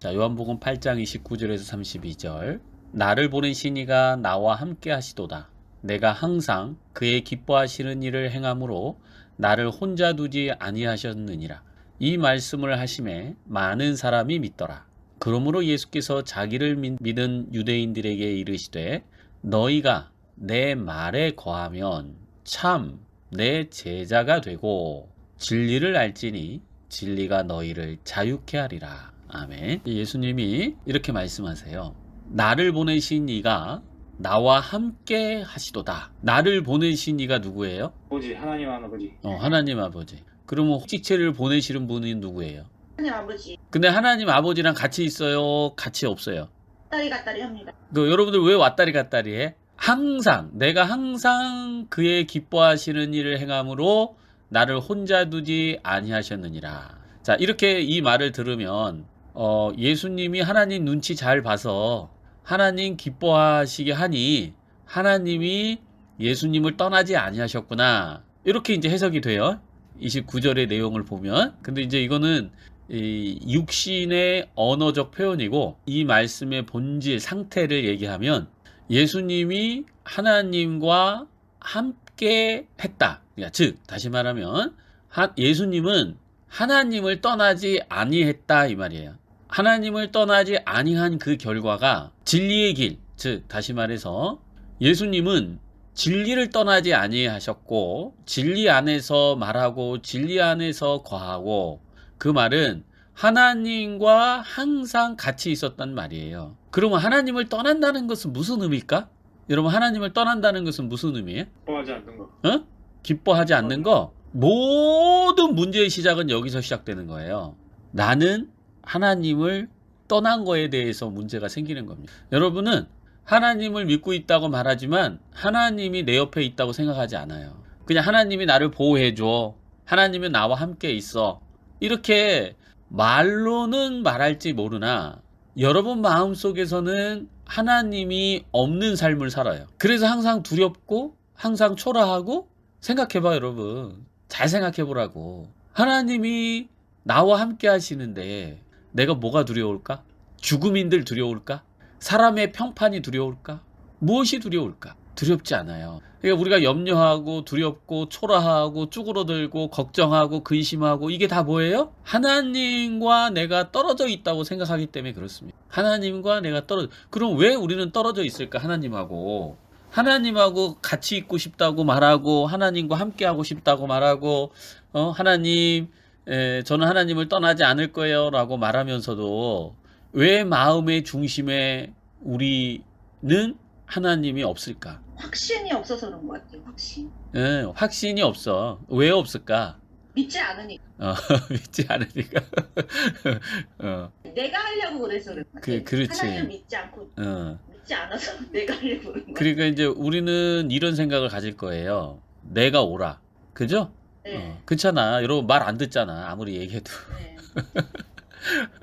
자, 요한복음 8장 29절에서 32절. 나를 보내신 이가 나와 함께 하시도다. 내가 항상 그의 기뻐하시는 일을 행함으로 나를 혼자 두지 아니하셨느니라. 이 말씀을 하심에 많은 사람이 믿더라. 그러므로 예수께서 자기를 믿- 믿은 유대인들에게 이르시되 너희가 내 말에 거하면 참 내 제자가 되고 진리를 알지니 진리가 너희를 자유케 하리라. 아멘. 예수님이 이렇게 말씀하세요. 나를 보내신 이가 나와 함께 하시도다. 나를 보내신 이가 누구예요? 아버지 하나님 아버지 어, 하나님 아버지. 그러면 직체를 보내시는 분이 누구예요? 하나님 아버지 근데 하나님 아버지랑 같이 있어요? 같이 없어요? 딸이 갔다리 합니다. 그 여러분들 왜 왔다리 갔다리 해? 항상 내가 항상 그의 기뻐하시는 일을 행함으로 나를 혼자 두지 아니하셨느니라. 자 이렇게 이 말을 들으면 어, 예수님이 하나님 눈치 잘 봐서 하나님 기뻐하시게 하니 하나님이 예수님을 떠나지 아니하셨구나. 이렇게 이제 해석이 돼요. 29절의 내용을 보면. 근데 이제 이거는 이 육신의 언어적 표현이고 이 말씀의 본질 상태를 얘기하면 예수님이 하나님과 함께 했다. 그러니까 즉 다시 말하면 하- 예수님은 하나님을 떠나지 아니했다 이 말이에요. 하나님을 떠나지 아니한 그 결과가 진리의 길, 즉 다시 말해서 예수님은 진리를 떠나지 아니하셨고 진리 안에서 말하고 진리 안에서 거하고 그 말은 하나님과 항상 같이 있었단 말이에요. 그러면 하나님을 떠난다는 것은 무슨 의미일까? 여러분 하나님을 떠난다는 것은 무슨 의미예요? 기뻐하지 않는 거 어? 기뻐하지 않는 거 모든 문제의 시작은 여기서 시작되는 거예요. 나는 하나님을 떠난 거에 대해서 문제가 생기는 겁니다. 여러분은 하나님을 믿고 있다고 말하지만 하나님이 내 옆에 있다고 생각하지 않아요. 그냥 하나님이 나를 보호해줘. 하나님이 나와 함께 있어. 이렇게 말로는 말할지 모르나 여러분 마음 속에서는 하나님이 없는 삶을 살아요. 그래서 항상 두렵고 항상 초라하고 생각해봐 여러분. 잘 생각해 보라고. 하나님이 나와 함께 하시는데 내가 뭐가 두려울까? 죽음인들 두려울까? 사람의 평판이 두려울까? 무엇이 두려울까? 두렵지 않아요. 그러니까 우리가 염려하고 두렵고 초라하고 쭈그러들고 걱정하고 근심하고 이게 다 뭐예요? 하나님과 내가 떨어져 있다고 생각하기 때문에 그렇습니다. 하나님과 내가 떨어져. 그럼 왜 우리는 떨어져 있을까? 하나님하고. 하나님하고 같이 있고 싶다고 말하고 하나님과 함께 하고 싶다고 말하고 어 하나님 에, 저는 하나님을 떠나지 않을 거예요라고 말하면서도 왜 마음의 중심에 우리는 하나님이 없을까? 확신이 없어서 그런 것 같아요. 확신. 예, 확신이 없어. 왜 없을까? 믿지 않으니까. 어, 믿지 않으니까. 어, 내가 하려고 그래서 그런 것 그- 같아요. 그렇지. 하나님 믿지 않고 어. 믿지 않아서 내가 하려고 그런 거. 그러니까 이제 우리는 이런 생각을 가질 거예요. 내가 오라. 그죠? 네. 어, 그렇잖아. 여러분 말 안 듣잖아. 아무리 얘기해도. 네.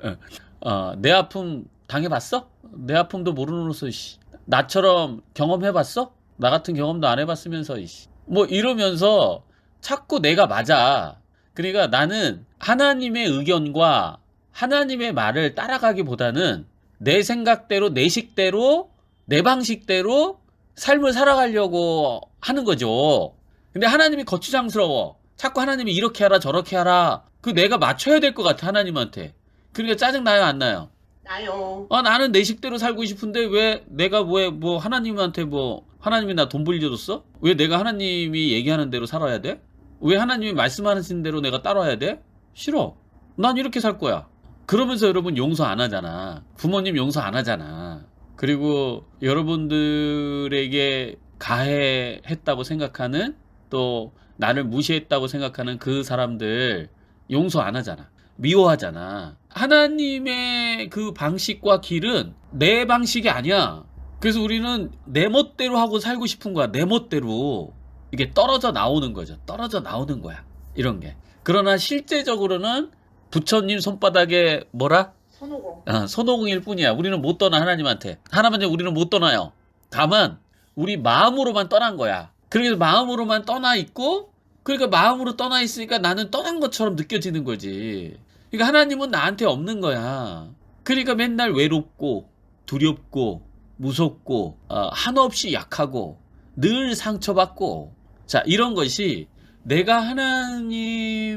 어, 내 아픔 당해봤어? 내 아픔도 모르는로서 씨. 나처럼 경험해봤어? 나 같은 경험도 안 해봤으면서 씨. 뭐 이러면서 자꾸 내가 맞아. 그러니까 나는 하나님의 의견과 하나님의 말을 따라가기보다는 내 생각대로 내 식대로 내 방식대로 삶을 살아가려고 하는 거죠. 근데 하나님이 거추장스러워. 자꾸 하나님이 이렇게 하라 저렇게 하라. 그 내가 맞춰야 될 것 같아 하나님한테. 그러니까 짜증 나요 안 나요? 나요. 아 나는 내 식대로 살고 싶은데 왜 내가 왜 뭐 하나님한테 뭐 하나님이 나 돈 빌려줬어? 왜 내가 하나님이 얘기하는 대로 살아야 돼? 왜 하나님이 말씀하시는 대로 내가 따라야 돼? 싫어. 난 이렇게 살 거야. 그러면서 여러분 용서 안 하잖아. 부모님 용서 안 하잖아. 그리고 여러분들에게 가해했다고 생각하는 또 나를 무시했다고 생각하는 그 사람들 용서 안 하잖아. 미워하잖아. 하나님의 그 방식과 길은 내 방식이 아니야. 그래서 우리는 내 멋대로 하고 살고 싶은 거야. 내 멋대로. 이게 떨어져 나오는 거죠. 떨어져 나오는 거야. 이런 게. 그러나 실제적으로는 부처님 손바닥에 뭐라? 손오공. 아, 손오공일 뿐이야. 우리는 못 떠나 하나님한테. 하나님한테 우리는 못 떠나요. 다만 우리 마음으로만 떠난 거야. 그래서 마음으로만 떠나 있고 그러니까 마음으로 떠나 있으니까 나는 떠난 것처럼 느껴지는 거지. 그러니까 하나님은 나한테 없는 거야. 그러니까 맨날 외롭고 두렵고 무섭고 어, 한없이 약하고 늘 상처받고 자 이런 것이 내가 하나님과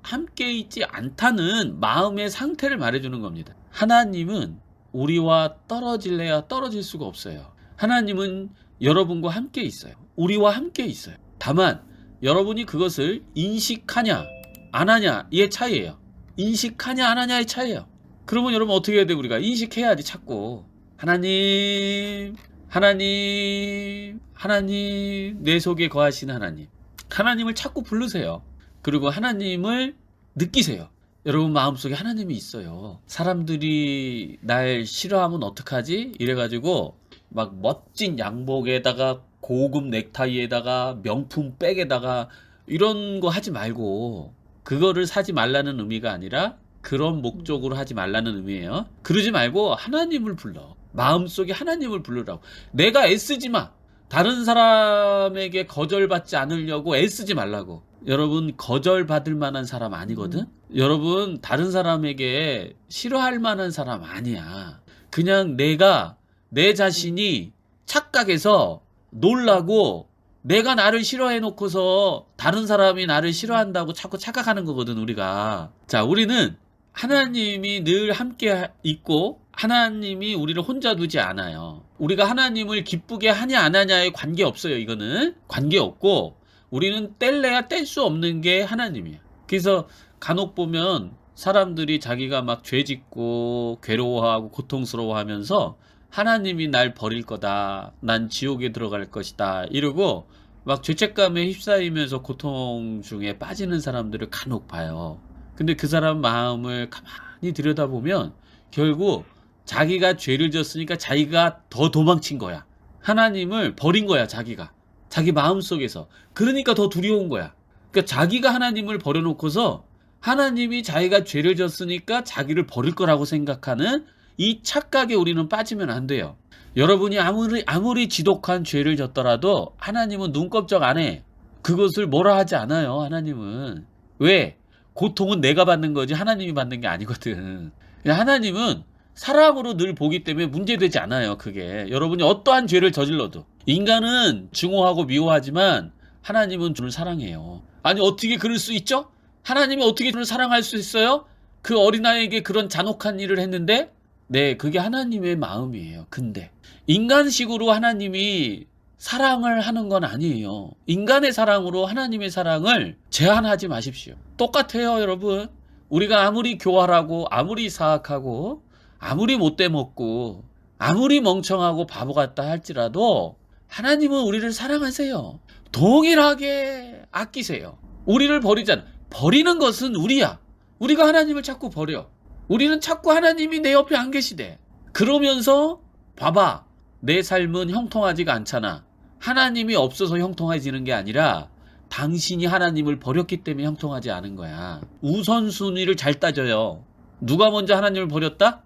함께 있지 않다는 마음의 상태를 말해주는 겁니다. 하나님은 우리와 떨어질래야 떨어질 수가 없어요. 하나님은 여러분과 함께 있어요. 우리와 함께 있어요. 다만 여러분이 그것을 인식하냐 안 하냐의 차이예요. 인식하냐 안 하냐의 차이예요. 그러면 여러분 어떻게 해야 돼 우리가 인식해야지 자꾸 하나님 하나님 하나님 내 속에 거하시는 하나님 하나님을 자꾸 부르세요. 그리고 하나님을 느끼세요. 여러분 마음속에 하나님이 있어요. 사람들이 날 싫어하면 어떡하지? 이래가지고 막 멋진 양복에다가 고급 넥타이에다가 명품 백에다가 이런 거 하지 말고 그거를 사지 말라는 의미가 아니라 그런 목적으로 하지 말라는 의미예요. 그러지 말고 하나님을 불러. 마음속에 하나님을 부르라고. 내가 애쓰지 마. 다른 사람에게 거절받지 않으려고 애쓰지 말라고. 여러분 거절받을 만한 사람 아니거든. 여러분 다른 사람에게 싫어할 만한 사람 아니야. 그냥 내가 내 자신이 착각해서 놀라고 내가 나를 싫어해 놓고서 다른 사람이 나를 싫어한다고 자꾸 착각하는 거거든 우리가. 자, 우리는 하나님이 늘 함께 있고 하나님이 우리를 혼자 두지 않아요. 우리가 하나님을 기쁘게 하냐 안 하냐에 관계 없어요. 이거는 관계 없고 우리는 뗄래야 뗄 수 없는 게 하나님이야. 그래서 간혹 보면 사람들이 자기가 막 죄짓고 괴로워하고 고통스러워하면서 하나님이 날 버릴 거다. 난 지옥에 들어갈 것이다. 이러고 막 죄책감에 휩싸이면서 고통 중에 빠지는 사람들을 간혹 봐요. 근데 그 사람 마음을 가만히 들여다보면 결국 자기가 죄를 졌으니까 자기가 더 도망친 거야. 하나님을 버린 거야, 자기가. 자기 마음 속에서. 그러니까 더 두려운 거야. 그러니까 자기가 하나님을 버려놓고서 하나님이 자기가 죄를 졌으니까 자기를 버릴 거라고 생각하는 이 착각에 우리는 빠지면 안 돼요. 여러분이 아무리 아무리 지독한 죄를 졌더라도 하나님은 눈껍적 안 해. 그것을 뭐라 하지 않아요. 하나님은 왜? 고통은 내가 받는 거지 하나님이 받는 게 아니거든. 그냥 하나님은 사랑으로 늘 보기 때문에 문제되지 않아요. 그게 여러분이 어떠한 죄를 저질러도 인간은 증오하고 미워하지만 하나님은 주를 사랑해요. 아니 어떻게 그럴 수 있죠? 하나님이 어떻게 주를 사랑할 수 있어요? 그 어린아이에게 그런 잔혹한 일을 했는데 네, 그게 하나님의 마음이에요. 근데 인간식으로 하나님이 사랑을 하는 건 아니에요. 인간의 사랑으로 하나님의 사랑을 제한하지 마십시오. 똑같아요, 여러분. 우리가 아무리 교활하고 아무리 사악하고 아무리 못돼 먹고 아무리 멍청하고 바보 같다 할지라도 하나님은 우리를 사랑하세요. 동일하게 아끼세요. 우리를 버리잖아. 버리는 것은 우리야. 우리가 하나님을 자꾸 버려. 우리는 자꾸 하나님이 내 옆에 안 계시대. 그러면서 봐봐. 내 삶은 형통하지가 않잖아. 하나님이 없어서 형통해지는 게 아니라 당신이 하나님을 버렸기 때문에 형통하지 않은 거야. 우선순위를 잘 따져요. 누가 먼저 하나님을 버렸다?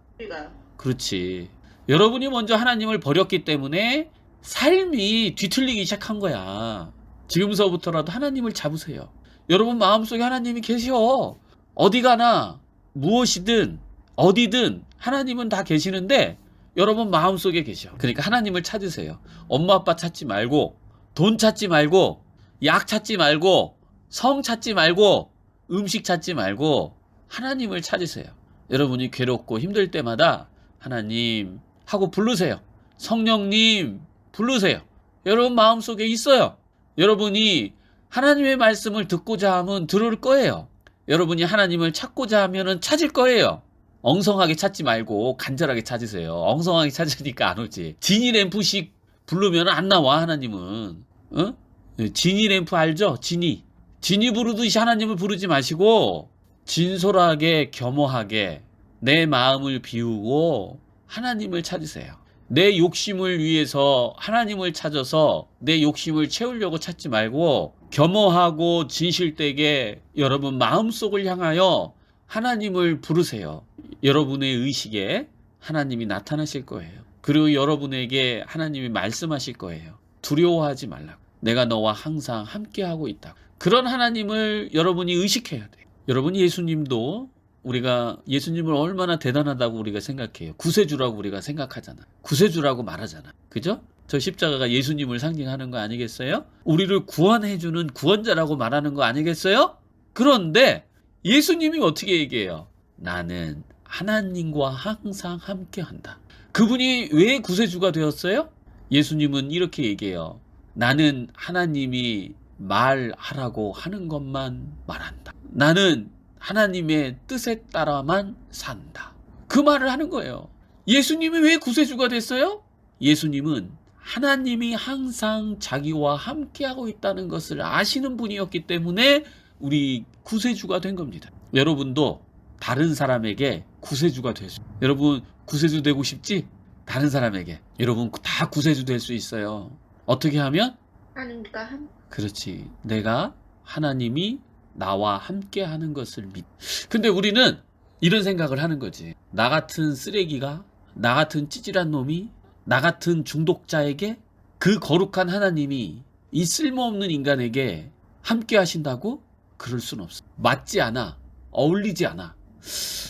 그렇지. 여러분이 먼저 하나님을 버렸기 때문에 삶이 뒤틀리기 시작한 거야. 지금서부터라도 하나님을 잡으세요. 여러분 마음속에 하나님이 계셔. 어디 가나 무엇이든 어디든 하나님은 다 계시는데 여러분 마음속에 계셔. 그러니까 하나님을 찾으세요. 엄마 아빠 찾지 말고 돈 찾지 말고 약 찾지 말고 성 찾지 말고 음식 찾지 말고 하나님을 찾으세요. 여러분이 괴롭고 힘들 때마다 하나님 하고 부르세요. 성령님 부르세요. 여러분 마음속에 있어요. 여러분이 하나님의 말씀을 듣고자 하면 들을 거예요. 여러분이 하나님을 찾고자 하면은 찾을 거예요. 엉성하게 찾지 말고 간절하게 찾으세요. 엉성하게 찾으니까 안 오지. 지니 램프식 부르면 안 나와 하나님은. 어? 지니 램프 알죠? 지니. 지니 부르듯이 하나님을 부르지 마시고 진솔하게 겸허하게 내 마음을 비우고 하나님을 찾으세요. 내 욕심을 위해서 하나님을 찾아서 내 욕심을 채우려고 찾지 말고 겸허하고 진실되게 여러분 마음속을 향하여 하나님을 부르세요. 여러분의 의식에 하나님이 나타나실 거예요. 그리고 여러분에게 하나님이 말씀하실 거예요. 두려워하지 말라고. 내가 너와 항상 함께하고 있다. 그런 하나님을 여러분이 의식해야 돼요. 여러분 예수님도 우리가 예수님을 얼마나 대단하다고 우리가 생각해요. 구세주라고 우리가 생각하잖아. 구세주라고 말하잖아. 그죠? 저 십자가가 예수님을 상징하는 거 아니겠어요? 우리를 구원해주는 구원자라고 말하는 거 아니겠어요? 그런데 예수님이 어떻게 얘기해요? 나는 하나님과 항상 함께 한다. 그분이 왜 구세주가 되었어요? 예수님은 이렇게 얘기해요. 나는 하나님이 말하라고 하는 것만 말한다. 나는 하나님의 뜻에 따라만 산다. 그 말을 하는 거예요. 예수님이 왜 구세주가 됐어요? 예수님은 하나님이 항상 자기와 함께하고 있다는 것을 아시는 분이었기 때문에 우리 구세주가 된 겁니다. 여러분도 다른 사람에게 구세주가 되수. 여러분 구세주 되고 싶지? 다른 사람에게. 여러분 다 구세주 될 수 있어요. 어떻게 하면? 하나님과 함. 그렇지. 내가 하나님이 나와 함께 하는 것을 믿. 근데 우리는 이런 생각을 하는 거지. 나 같은 쓰레기가, 나 같은 찌질한 놈이, 나 같은 중독자에게 그 거룩한 하나님이 이 쓸모없는 인간에게 함께 하신다고? 그럴 순 없어. 맞지 않아. 어울리지 않아.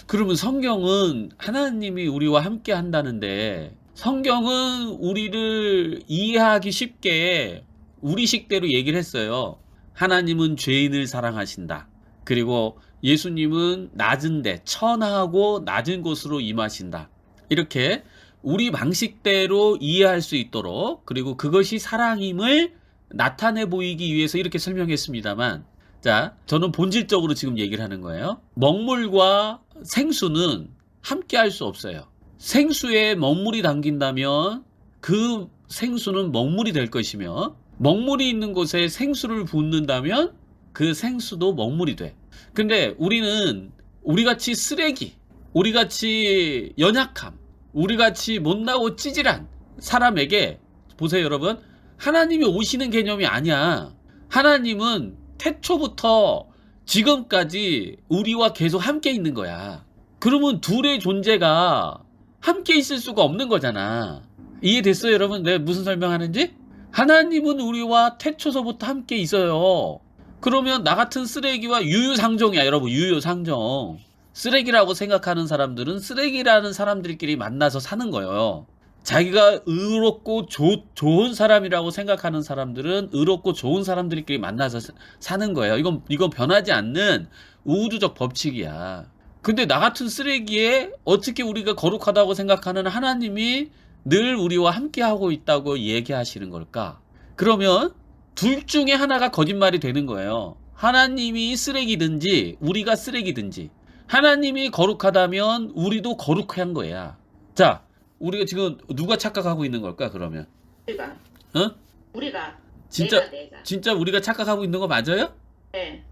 그러면 성경은 하나님이 우리와 함께 한다는데 성경은 우리를 이해하기 쉽게 우리 식대로 얘기를 했어요. 하나님은 죄인을 사랑하신다. 그리고 예수님은 낮은데 천하고 낮은 곳으로 임하신다. 이렇게 우리 방식대로 이해할 수 있도록 그리고 그것이 사랑임을 나타내 보이기 위해서 이렇게 설명했습니다만 자, 저는 본질적으로 지금 얘기를 하는 거예요. 먹물과 생수는 함께 할 수 없어요. 생수에 먹물이 담긴다면 그 생수는 먹물이 될 것이며 먹물이 있는 곳에 생수를 붓는다면 그 생수도 먹물이 돼. 근데 우리는 우리같이 쓰레기, 우리같이 연약함, 우리같이 못나고 찌질한 사람에게 보세요 여러분 하나님이 오시는 개념이 아니야. 하나님은 태초부터 지금까지 우리와 계속 함께 있는 거야. 그러면 둘의 존재가 함께 있을 수가 없는 거잖아. 이해됐어요, 여러분? 내가 무슨 설명하는지? 하나님은 우리와 태초서부터 함께 있어요. 그러면 나 같은 쓰레기와 유유상종이야, 여러분. 유유상종. 쓰레기라고 생각하는 사람들은 쓰레기라는 사람들끼리 만나서 사는 거예요. 자기가 의롭고 조- 좋은 사람이라고 생각하는 사람들은 의롭고 좋은 사람들끼리 만나서 사- 사는 거예요. 이건 이건 변하지 않는 우주적 법칙이야. 근데 나 같은 쓰레기에 어떻게 우리가 거룩하다고 생각하는 하나님이 늘 우리와 함께 하고 있다고 얘기하시는 걸까? 그러면 둘 중에 하나가 거짓말이 되는 거예요. 하나님이 쓰레기든지 우리가 쓰레기든지 하나님이 거룩하다면 우리도 거룩한 거야. 자, 우리가 지금 누가 착각하고 있는 걸까? 그러면 우리가. 어? 우리가. 진짜 내가, 내가. 진짜 우리가 착각하고 있는 거 맞아요? 네.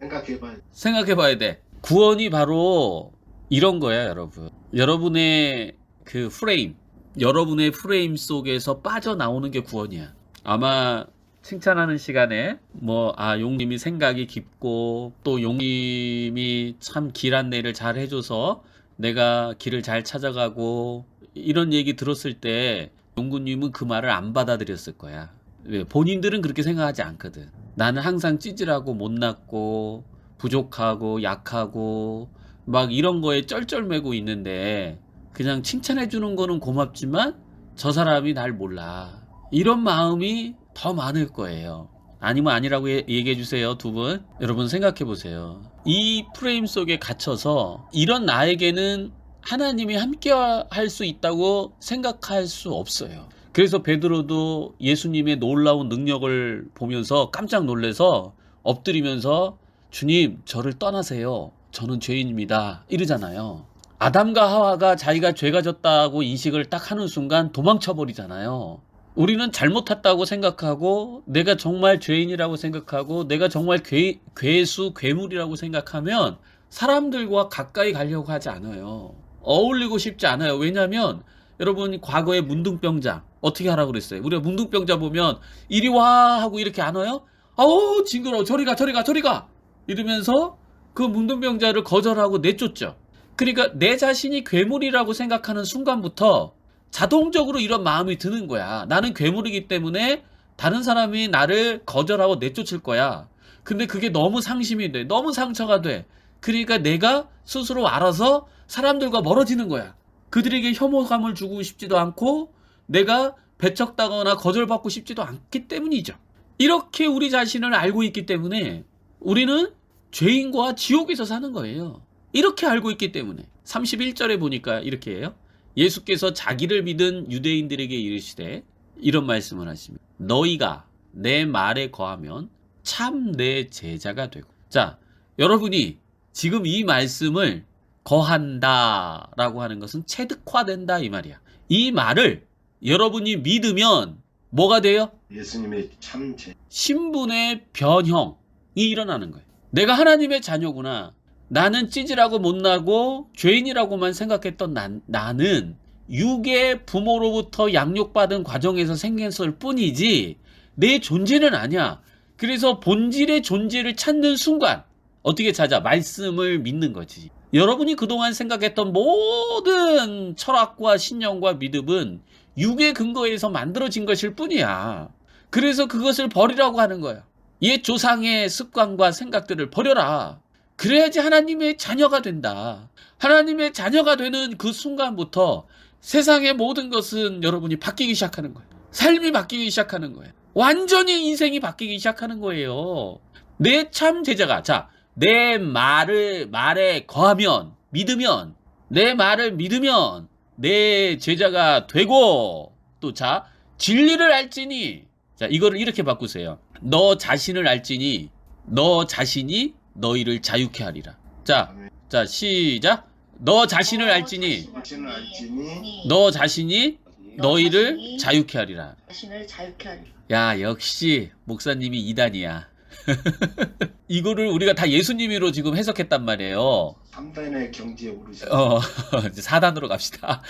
생각해봐야 생각해봐야 돼. 구원이 바로 이런 거야, 여러분. 여러분의 그 프레임, 여러분의 프레임 속에서 빠져나오는 게 구원이야. 아마 칭찬하는 시간에 뭐, 아, 용님이 생각이 깊고 또 용님이 참 길 안내를 잘 해줘서 내가 길을 잘 찾아가고 이런 얘기 들었을 때 용구님은 그 말을 안 받아들였을 거야. 왜? 본인들은 그렇게 생각하지 않거든. 나는 항상 찌질하고 못났고 부족하고 약하고 막 이런 거에 쩔쩔매고 있는데 그냥 칭찬해 주는 거는 고맙지만 저 사람이 날 몰라. 이런 마음이 더 많을 거예요. 아니면 아니라고 예- 얘기해 주세요, 두 분. 여러분 생각해 보세요. 이 프레임 속에 갇혀서 이런 나에게는 하나님이 함께 할 수 있다고 생각할 수 없어요. 그래서 베드로도 예수님의 놀라운 능력을 보면서 깜짝 놀래서 엎드리면서 주님, 저를 떠나세요. 저는 죄인입니다. 이러잖아요. 아담과 하와가 자기가 죄가 졌다고 인식을 딱 하는 순간 도망쳐 버리잖아요. 우리는 잘못했다고 생각하고 내가 정말 죄인이라고 생각하고 내가 정말 괴, 괴수, 괴물이라고 생각하면 사람들과 가까이 가려고 하지 않아요. 어울리고 싶지 않아요. 왜냐하면 여러분 과거에 문둥병자 어떻게 하라고 그랬어요? 우리가 문둥병자 보면 이리 와 하고 이렇게 안 와요? 아우 징그러워 저리 가 저리 가 저리 가 이러면서 그 문둥병자를 거절하고 내쫓죠. 그러니까 내 자신이 괴물이라고 생각하는 순간부터 자동적으로 이런 마음이 드는 거야. 나는 괴물이기 때문에 다른 사람이 나를 거절하고 내쫓을 거야. 근데 그게 너무 상심이 돼. 너무 상처가 돼. 그러니까 내가 스스로 알아서 사람들과 멀어지는 거야. 그들에게 혐오감을 주고 싶지도 않고 내가 배척당하거나 거절받고 싶지도 않기 때문이죠. 이렇게 우리 자신을 알고 있기 때문에 우리는 죄인과 지옥에서 사는 거예요. 이렇게 알고 있기 때문에 31절에 보니까 이렇게 해요. 예수께서 자기를 믿은 유대인들에게 이르시되 이런 말씀을 하십니다. 너희가 내 말에 거하면 참 내 제자가 되고. 자, 여러분이 지금 이 말씀을 거한다 라고 하는 것은 체득화된다 이 말이야. 이 말을 여러분이 믿으면 뭐가 돼요? 예수님의 참제 신분의 변형이 일어나는 거예요. 내가 하나님의 자녀구나. 나는 찌질하고 못나고 죄인이라고만 생각했던 난, 나는 육의 부모로부터 양육받은 과정에서 생겼을 뿐이지 내 존재는 아니야. 그래서 본질의 존재를 찾는 순간 어떻게 찾아? 말씀을 믿는 거지. 여러분이 그동안 생각했던 모든 철학과 신념과 믿음은 육의 근거에서 만들어진 것일 뿐이야. 그래서 그것을 버리라고 하는 거야. 옛 조상의 습관과 생각들을 버려라. 그래야지 하나님의 자녀가 된다. 하나님의 자녀가 되는 그 순간부터 세상의 모든 것은 여러분이 바뀌기 시작하는 거예요. 삶이 바뀌기 시작하는 거예요. 완전히 인생이 바뀌기 시작하는 거예요. 내 참 제자가, 자, 내 말을, 말에 거하면, 믿으면, 내 말을 믿으면, 내 제자가 되고, 또 자, 진리를 알지니, 자, 이거를 이렇게 바꾸세요. 너 자신을 알지니, 너 자신이 너희를 자유케 하리라. 자. 자, 시작. 너 자신을 알지니, 자신을 알지니 너 자신이 너희를 자유케 하리라. 자신을 자유케 하리. 야, 역시 목사님이 이단이야. 이거를 우리가 다 예수님으로 지금 해석했단 말이에요. 3단의 경지에 오르셨 어, 이제 4단으로 갑시다.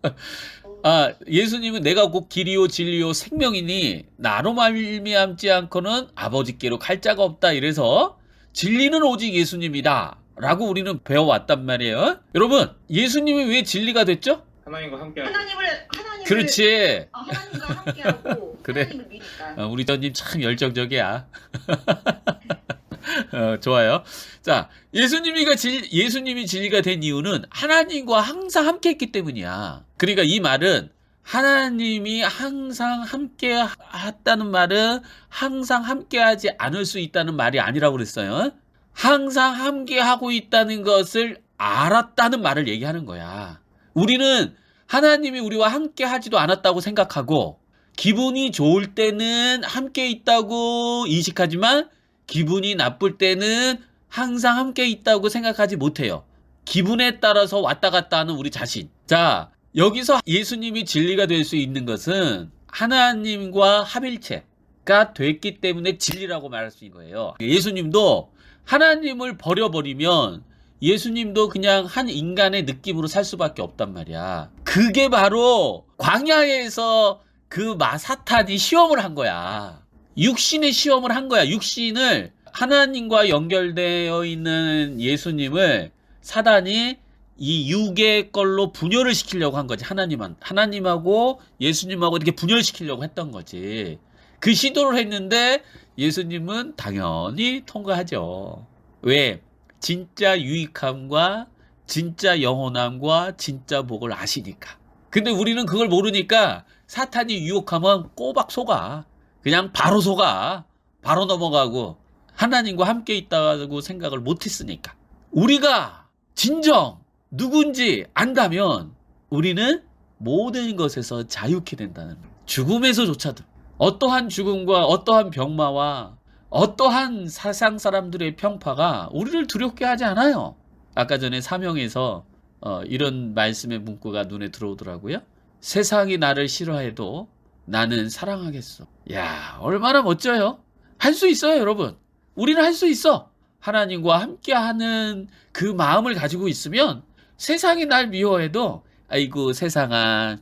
아, 예수님은 내가 곧 길이요 진리요 생명이니 나로 말미암지 않고는 아버지께로 갈 자가 없다 이래서 진리는 오직 예수님이다. 라고 우리는 배워왔단 말이에요. 여러분, 예수님이 왜 진리가 됐죠? 하나님과 함께 하나님을 하나님을 그렇지. 어, 하나님과 함께하고 그래. 하나님을 믿으니까. 어, 우리 전님 참 열정적이야. 어, 좋아요. 자, 예수님이가 진, 예수님이 진리가 된 이유는 하나님과 항상 함께 했기 때문이야. 그러니까 이 말은 하나님이 항상 함께 했다는 말은 항상 함께 하지 않을 수 있다는 말이 아니라고 그랬어요. 항상 함께 하고 있다는 것을 알았다는 말을 얘기하는 거야. 우리는 하나님이 우리와 함께 하지도 않았다고 생각하고 기분이 좋을 때는 함께 있다고 인식하지만 기분이 나쁠 때는 항상 함께 있다고 생각하지 못해요. 기분에 따라서 왔다 갔다 하는 우리 자신. 자, 여기서 예수님이 진리가 될 수 있는 것은 하나님과 합일체가 됐기 때문에 진리라고 말할 수 있는 거예요. 예수님도 하나님을 버려버리면 예수님도 그냥 한 인간의 느낌으로 살 수밖에 없단 말이야. 그게 바로 광야에서 그 마사탄이 시험을 한 거야. 육신의 시험을 한 거야. 육신을 하나님과 연결되어 있는 예수님을 사단이 이 육의 걸로 분열을 시키려고 한 거지. 하나님한 하나님하고 예수님하고 이렇게 분열시키려고 했던 거지. 그 시도를 했는데 예수님은 당연히 통과하죠. 왜? 진짜 유익함과 진짜 영원함과 진짜 복을 아시니까. 근데 우리는 그걸 모르니까 사탄이 유혹하면 꼬박 속아. 그냥 바로 속아. 바로 넘어가고 하나님과 함께 있다고 생각을 못 했으니까. 우리가 진정 누군지 안다면 우리는 모든 것에서 자유케 된다는. 죽음에서조차도 어떠한 죽음과 어떠한 병마와 어떠한 사상 사람들의 평파가 우리를 두렵게 하지 않아요. 아까 전에 사명에서 어, 이런 말씀의 문구가 눈에 들어오더라고요. 세상이 나를 싫어해도 나는 사랑하겠어. 야, 얼마나 멋져요? 할 수 있어요, 여러분. 우리는 할 수 있어. 하나님과 함께하는 그 마음을 가지고 있으면 세상이 날 미워해도 아이고 세상아.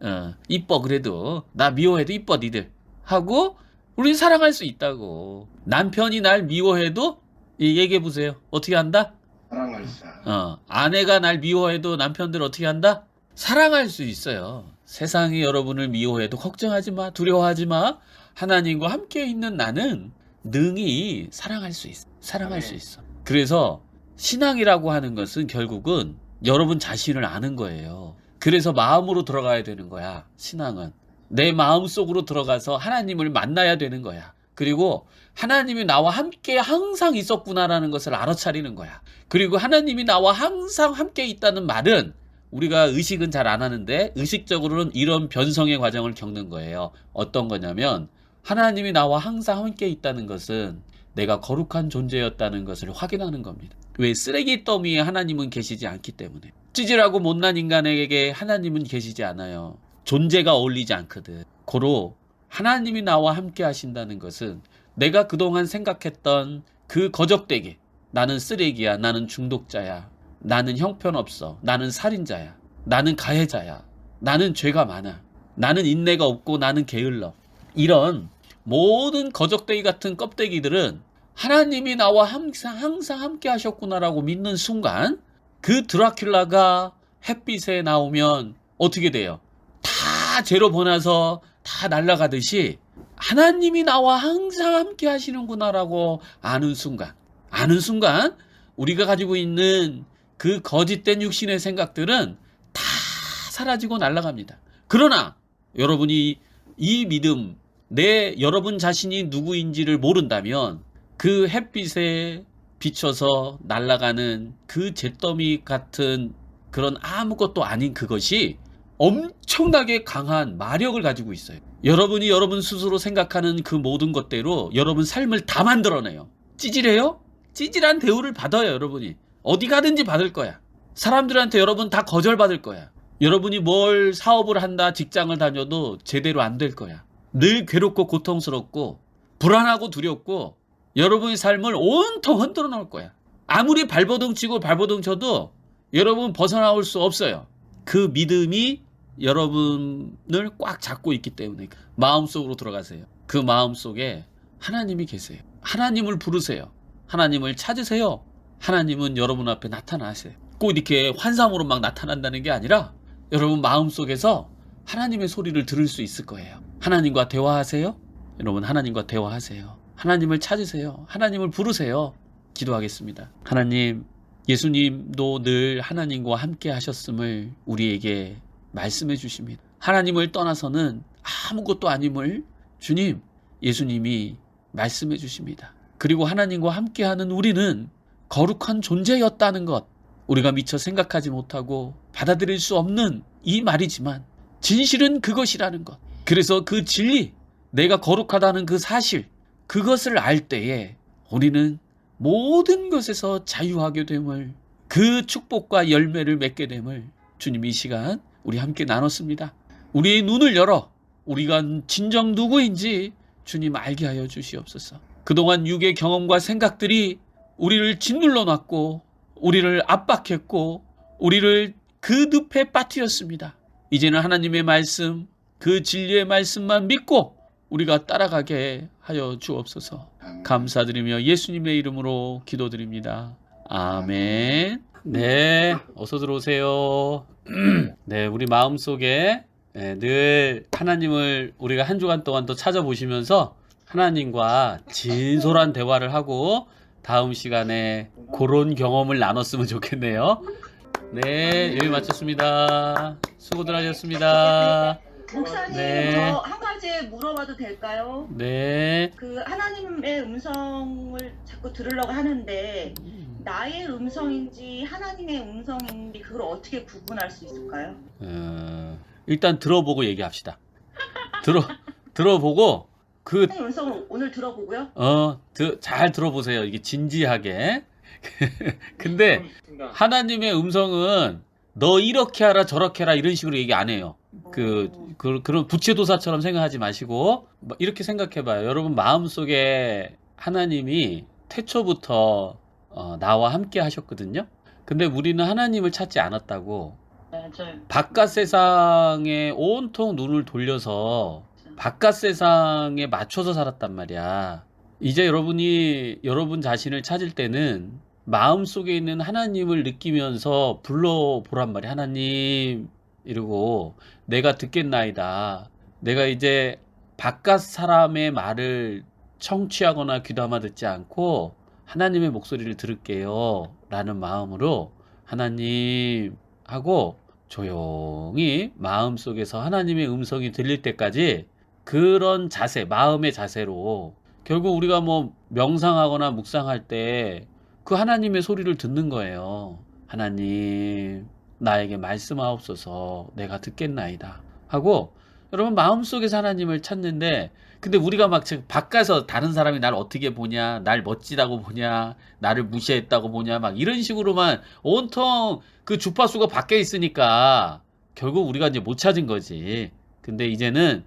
어, 이뻐 그래도. 나 미워해도 이뻐 니들. 하고 우린 사랑할 수 있다고. 남편이 날 미워해도 얘기해 보세요. 어떻게 한다? 사랑할 사 어, 아내가 날 미워해도 남편들 어떻게 한다? 사랑할 수 있어요. 세상이 여러분을 미워해도 걱정하지 마 두려워하지 마. 하나님과 함께 있는 나는 능히 사랑할 수 있어 사랑할 수 있어. 그래서 신앙이라고 하는 것은 결국은 여러분 자신을 아는 거예요. 그래서 마음으로 들어가야 되는 거야. 신앙은 내 마음 속으로 들어가서 하나님을 만나야 되는 거야. 그리고 하나님이 나와 함께 항상 있었구나라는 것을 알아차리는 거야. 그리고 하나님이 나와 항상 함께 있다는 말은 우리가 의식은 잘 안 하는데 의식적으로는 이런 변성의 과정을 겪는 거예요. 어떤 거냐면 하나님이 나와 항상 함께 있다는 것은 내가 거룩한 존재였다는 것을 확인하는 겁니다. 왜 쓰레기 더미에 하나님은 계시지 않기 때문에 찌질하고 못난 인간에게 하나님은 계시지 않아요. 존재가 어울리지 않거든. 고로 하나님이 나와 함께 하신다는 것은 내가 그동안 생각했던 그 거적되게 나는 쓰레기야, 나는 중독자야, 나는 형편없어, 나는 살인자야, 나는 가해자야, 나는 죄가 많아, 나는 인내가 없고 나는 게을러. 이런 모든 거적대기 같은 껍데기들은 하나님이 나와 항상 항상 함께 하셨구나라고 믿는 순간 그 드라큘라가 햇빛에 나오면 어떻게 돼요? 다 죄로 번화서 다 날아가듯이 하나님이 나와 항상 함께 하시는구나라고 아는 순간 아는 순간 우리가 가지고 있는 그 거짓된 육신의 생각들은 다 사라지고 날아갑니다. 그러나 여러분이 이 믿음 내 여러분 자신이 누구인지를 모른다면 그 햇빛에 비춰서 날아가는 그 잿더미 같은 그런 아무것도 아닌 그것이 엄청나게 강한 마력을 가지고 있어요. 여러분이 여러분 스스로 생각하는 그 모든 것대로 여러분 삶을 다 만들어내요. 찌질해요? 찌질한 대우를 받아요, 여러분이. 어디 가든지 받을 거야. 사람들한테 여러분 다 거절받을 거야. 여러분이 뭘 사업을 한다, 직장을 다녀도 제대로 안 될 거야. 늘 괴롭고 고통스럽고 불안하고 두렵고 여러분의 삶을 온통 흔들어 놓을 거야. 아무리 발버둥 치고 발버둥 쳐도 여러분 벗어나올 수 없어요. 그 믿음이 여러분을 꽉 잡고 있기 때문에 마음속으로 들어가세요. 그 마음속에 하나님이 계세요. 하나님을 부르세요. 하나님을 찾으세요. 하나님은 여러분 앞에 나타나세요. 꼭 이렇게 환상으로 막 나타난다는 게 아니라 여러분 마음속에서 하나님의 소리를 들을 수 있을 거예요. 하나님과 대화하세요. 여러분 하나님과 대화하세요. 하나님을 찾으세요. 하나님을 부르세요. 기도하겠습니다. 하나님, 예수님도 늘 하나님과 함께 하셨음을 우리에게 말씀해 주십니다. 하나님을 떠나서는 아무것도 아님을 주님, 예수님이 말씀해 주십니다. 그리고 하나님과 함께하는 우리는 거룩한 존재였다는 것, 우리가 미처 생각하지 못하고 받아들일 수 없는 이 말이지만 진실은 그것이라는 것. 그래서 그 진리, 내가 거룩하다는 그 사실, 그것을 알 때에 우리는 모든 것에서 자유하게 됨을 그 축복과 열매를 맺게 됨을 주님 이 시간 우리 함께 나눴습니다. 우리의 눈을 열어 우리가 진정 누구인지 주님 알게 하여 주시옵소서. 그동안 육의 경험과 생각들이 우리를 짓눌러 놨고 우리를 압박했고 우리를 그 늪에 빠뜨렸습니다. 이제는 하나님의 말씀, 그 진리의 말씀만 믿고 우리가 따라가게 하여 주옵소서. 감사드리며 예수님의 이름으로 기도드립니다. 아멘. 네, 어서 들어오세요. 네, 우리 마음 속에 네, 늘 하나님을 우리가 한 주간 동안 또 찾아보시면서 하나님과 진솔한 대화를 하고 다음 시간에 그런 경험을 나눴으면 좋겠네요. 네, 여기 마쳤습니다. 수고들 하셨습니다. 목사님 네. 저 한 가지 물어봐도 될까요? 네. 그 하나님의 음성을 자꾸 들으려고 하는데 나의 음성인지 하나님의 음성인지 그걸 어떻게 구분할 수 있을까요? 어, 일단 들어보고 얘기합시다. 들어 들어보고 그 하나님의 음성을 오늘 들어보고요. 어, 드- 잘 들어보세요. 이게 진지하게. 근데 하나님의 음성은 너 이렇게 하라 저렇게 하라 이런 식으로 얘기 안 해요. 그, 그 그런 부채도사처럼 생각하지 마시고 뭐 이렇게 생각해 봐요. 여러분 마음 속에 하나님이 태초부터 어, 나와 함께 하셨거든요. 근데 우리는 하나님을 찾지 않았다고 맞아요. 바깥 세상에 온통 눈을 돌려서 바깥 세상에 맞춰서 살았단 말이야. 이제 여러분이 여러분 자신을 찾을 때는 마음 속에 있는 하나님을 느끼면서 불러보란 말이야. 하나님, 이러고 내가 듣겠나이다. 내가 이제 바깥 사람의 말을 청취하거나 귀담아 듣지 않고 하나님의 목소리를 들을게요. 라는 마음으로 하나님 하고 조용히 마음속에서 하나님의 음성이 들릴 때까지 그런 자세, 마음의 자세로 결국 우리가 뭐 명상하거나 묵상할 때 그 하나님의 소리를 듣는 거예요. 하나님, 나에게 말씀하옵소서 내가 듣겠나이다. 하고 여러분 마음속에서 하나님을 찾는데 근데 우리가 막 지금 바깥에서 다른 사람이 날 어떻게 보냐, 날 멋지다고 보냐, 나를 무시했다고 보냐, 막 이런 식으로만 온통 그 주파수가 밖에 있으니까 결국 우리가 이제 못 찾은 거지. 근데 이제는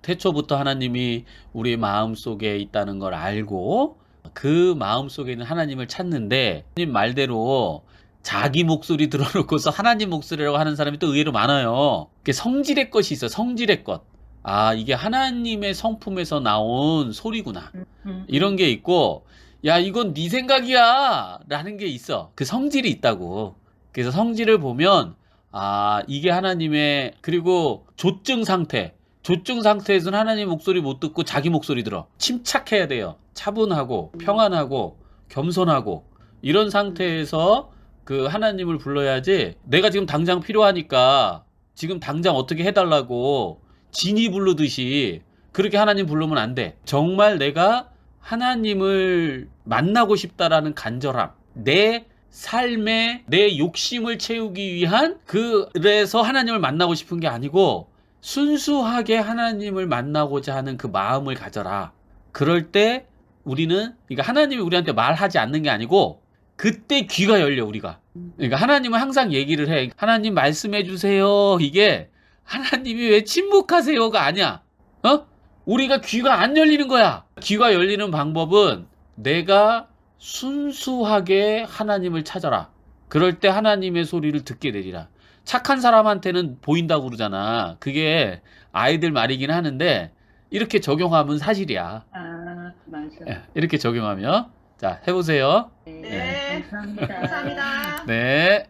태초부터 하나님이 우리 마음 속에 있다는 걸 알고 그 마음 속에 있는 하나님을 찾는데 하나님 말대로 자기 목소리 들어놓고서 하나님 목소리라고 하는 사람이 또 의외로 많아요. 성질의 것이 있어, 성질의 것. 아, 이게 하나님의 성품에서 나온 소리구나. 이런 게 있고, 야, 이건 네 생각이야! 라는 게 있어. 그 성질이 있다고. 그래서 성질을 보면, 아, 이게 하나님의, 그리고 조증 상태. 조증 상태에서는 하나님 목소리 못 듣고 자기 목소리 들어. 침착해야 돼요. 차분하고, 평안하고, 겸손하고, 이런 상태에서 그 하나님을 불러야지, 내가 지금 당장 필요하니까, 지금 당장 어떻게 해달라고, 진이 부르듯이, 그렇게 하나님 부르면 안 돼. 정말 내가 하나님을 만나고 싶다라는 간절함, 내 삶에 내 욕심을 채우기 위한 그래서 하나님을 만나고 싶은 게 아니고 순수하게 하나님을 만나고자 하는 그 마음을 가져라. 그럴 때 우리는 그러니까 하나님이 우리한테 말하지 않는 게 아니고 그때 귀가 열려 우리가. 그러니까 하나님은 항상 얘기를 해. 하나님 말씀해 주세요. 이게 하나님이 왜 침묵하세요가 아니야. 어? 우리가 귀가 안 열리는 거야. 귀가 열리는 방법은 내가 순수하게 하나님을 찾아라. 그럴 때 하나님의 소리를 듣게 되리라. 착한 사람한테는 보인다고 그러잖아. 그게 아이들 말이긴 하는데 이렇게 적용하면 사실이야. 아, 맞아. 예, 이렇게 적용하면 자 해보세요. 네. 감사합니다. 감사합니다. 네.